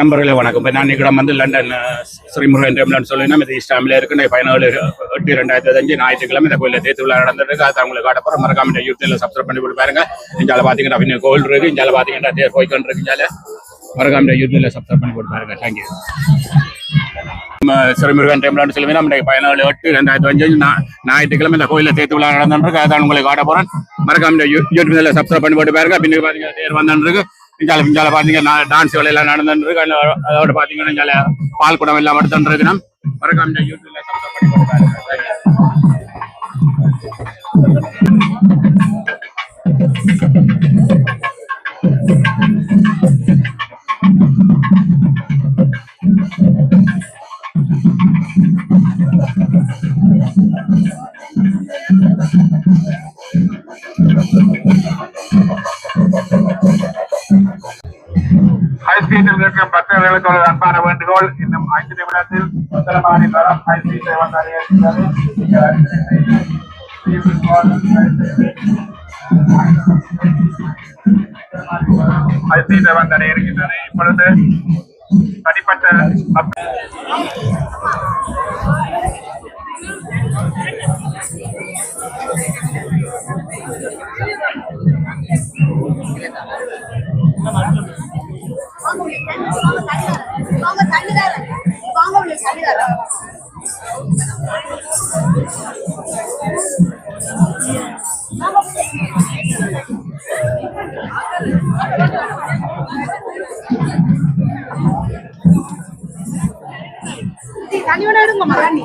நண்பர்களே வணக்கம். இப்போ நான் இடம் வந்து லண்டன் ஸ்ரீமுருகன் டெம்பிள்னு சொல்லி இது இஸ்லாமில் இருக்கு நான் பதினாலு எட்டு ரெண்டாயிரத்தி அஞ்சு ஞாயிற்றுக்கிழமை இந்த கோயிலில் தேத்து விழா நடந்துருக்கு. அதை உங்களுக்கு போகிற மறக்காம யூடியூப்ல சப்ஸ்கிரைப் பண்ணி போட்டு பாருங்க. இஞ்சால பார்த்தீங்கன்னா அப்படின்னு கோயில் இருக்கு. இஞ்சால பார்த்தீங்கன்னா தேர் போய்க்கொண்டு இருக்கு இஞ்சால மறக்காம யூடியூப்ல சப்ஸ்கிரைப் பண்ணி போட்டு பாருங்க. தேங்க்யூ நம்ம ஸ்ரீமுருகன் டெம்பிள்னு சொல்லி நம்ம பதினாலு எட்டு ரெண்டாயிரத்தி அஞ்சு ஞாயிற்றுக்கிழமை இந்த கோயிலில் தேத்து விழா நடந்துருக்கு. அதான் உங்களுக்கு காட்ட போகிறேன் மறக்காம யூடியூப்ல சப்ஸ்கிரைப் பண்ணி போட்டு பாருங்க. பின்னுக்கு பார்த்தீங்கன்னா தேர் வந்துருக்கு இஞ்சால இஞ்சால பாத்தீங்கன்னா டான்ஸ் எல்லாம் நடந்துருக்கு அதோட- அதோட பார்த்தீங்கன்னா இஞ்சால பால் குடம் எல்லாம் எடுத்துட்டு இருக்கணும். மறக்காம யூடியூப்ல சப்ஸ்கிரைப் பண்ணி போட்டு Thank you. இருக்கும் பக்தர்களுக்கு ஒரு அன்பான வேண்டுகோள். இன்னும் ஐந்து நிமிடத்தில் உத்தரமாடி வரம் ஹைஸ்பீட்டை வந்து அடையிருக்கிறது இப்பொழுது தனிப்பட்ட தனியோட எடுங்கம்மா தண்ணி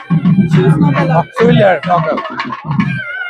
Auxiliary. Okay.